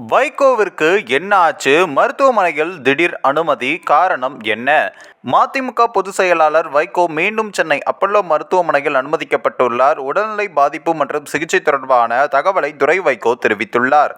வைகோவிற்கு என்ன ஆச்சு? மருத்துவமனையில் திடீர் அனுமதி காரணம் என்ன? மதிமுக பொதுச் செயலாளர் வைகோ மீண்டும் சென்னை அப்பல்லோ மருத்துவமனையில் அனுமதிக்கப்பட்டுள்ளார். உடல்நிலை பாதிப்பு மற்றும் சிகிச்சை தொடர்பான தகவலை துரை வைகோ தெரிவித்துள்ளார்.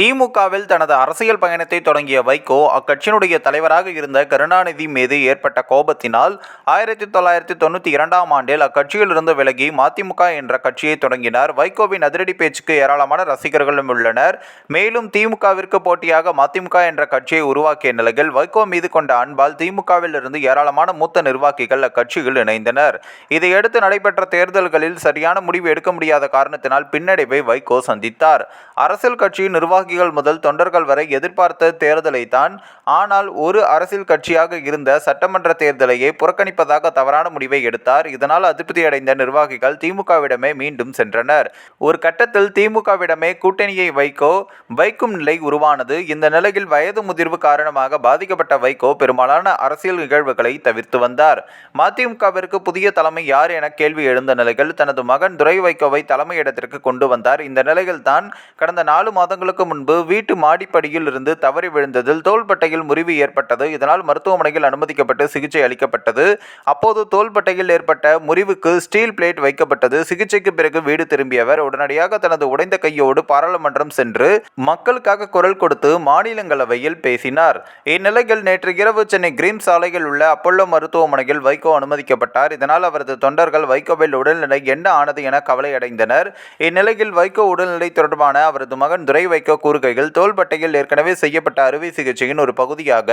திமுகவில் தனது அரசியல் பயணத்தை தொடங்கிய வைகோ அக்கட்சியினுடைய தலைவராக இருந்த கருணாநிதி மீது ஏற்பட்ட கோபத்தினால் ஆயிரத்தி தொள்ளாயிரத்தி தொண்ணூற்றி இரண்டாம் ஆண்டில் அக்கட்சியிலிருந்து விலகி மதிமுக என்ற கட்சியை தொடங்கினார். வைகோவின் அதிரடி பேச்சுக்கு ஏராளமான ரசிகர்களும் உள்ளனர். மேலும் திமுகவிற்கு போட்டியாக மதிமுக என்ற கட்சியை உருவாக்கிய நிலையில் வைகோ மீது கொண்ட அன்பால் திமுகவில் இருந்து ஏராளமான மூத்த நிர்வாகிகள் அக்கட்சியில் இணைந்தனர். இதையடுத்து நடைபெற்ற தேர்தல்களில் சரியான முடிவு எடுக்க முடியாத காரணத்தினால் பின்னடைவை வைகோ சந்தித்தார். அரசியல் கட்சியின் நிர்வாகி நிர்வாகிகள் முதல் தொண்டர்கள் வரை எதிர்பார்த்த தேர்தலை தான் ஆனால் ஒரு அரசியல் கட்சியாக இருந்த சட்டமன்ற தேர்தலையே புறக்கணிப்பதாக தவறான முடிவை எடுத்தார். இதனால் அதிருப்தியடைந்த நிர்வாகிகள் திமுகவிடமே மீண்டும் சென்றனர். ஒரு கட்டத்தில் திமுகவிடமே கூட்டணியை வைகோ வைக்கும் நிலை உருவானது. இந்த நிலையில் வயது முதிர்வு காரணமாக பாதிக்கப்பட்ட வைகோ பெரும்பாலான அரசியல் நிகழ்வுகளை தவிர்த்து வந்தார். மதிமுகவிற்கு புதிய தலைமை யார் என கேள்வி எழுந்த நிலையில் தனது மகன் துரை வைகோவை தலைமையிடத்திற்கு கொண்டு வந்தார். இந்த நிலையில் தான் கடந்த நாலு மாதங்களுக்கு முன்பு வீட்டு மாடிப்படியில் இருந்து தவறி விழுந்ததில் தோள்பட்டையில் முறிவு ஏற்பட்டது. இதனால் மருத்துவமனையில் அனுமதிக்கப்பட்டு சிகிச்சை அளிக்கப்பட்டது. அப்போது தோள்பட்டையில் ஏற்பட்ட முறிவுக்கு ஸ்டீல் பிளேட் வைக்கப்பட்டது. சிகிச்சைக்கு பிறகு வீடு திரும்பியவர் உடனடியாக தனது உடைந்த கையோடு பாராளுமன்றம் சென்று மக்களுக்காக குரல் கொடுத்து மாநிலங்களவையில் பேசினார். இந்நிலையில் நேற்று இரவு சென்னை கிரீம் சாலையில் உள்ள அப்பல்லோ மருத்துவமனையில் வைகோ அனுமதிக்கப்பட்டார். இதனால் அவரது தொண்டர்கள் வைகோவில் உடல்நிலை என்ன ஆனது என கவலையடைந்தனர். இந்நிலையில் வைகோ உடல்நிலை தொடர்பான அவரது மகன் துரை வைகோ கூறுகையில் தோள்பட்டையில் ஏற்கனவே செய்யப்பட்ட அறுவை சிகிச்சையின் ஒரு பகுதியாக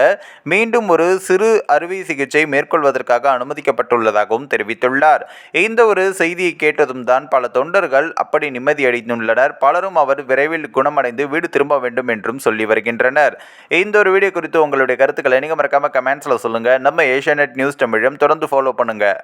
மீண்டும் ஒரு சிறு அறுவை சிகிச்சை மேற்கொள்வதற்காக அனுமதிக்கப்பட்டுள்ளதாகவும் தெரிவித்துள்ளார். இந்த ஒரு செய்தியை கேட்டதும் தான் பல தொண்டர்கள் அப்படி நிம்மதியடைந்துள்ளனர் பலரும் அவர் விரைவில் குணமடைந்து வீடு திரும்ப வேண்டும் என்றும் சொல்லி வருகின்றனர். இந்த ஒரு வீடியோ குறித்து உங்களுடைய கருத்துக்களை நீங்கள் மறக்காமல் கமெண்ட்ஸில் சொல்லுங்கள் நம்ம ஏஷியா நியூஸ் தமிழும் தொடர்ந்து ஃபாலோ பண்ணுங்கள்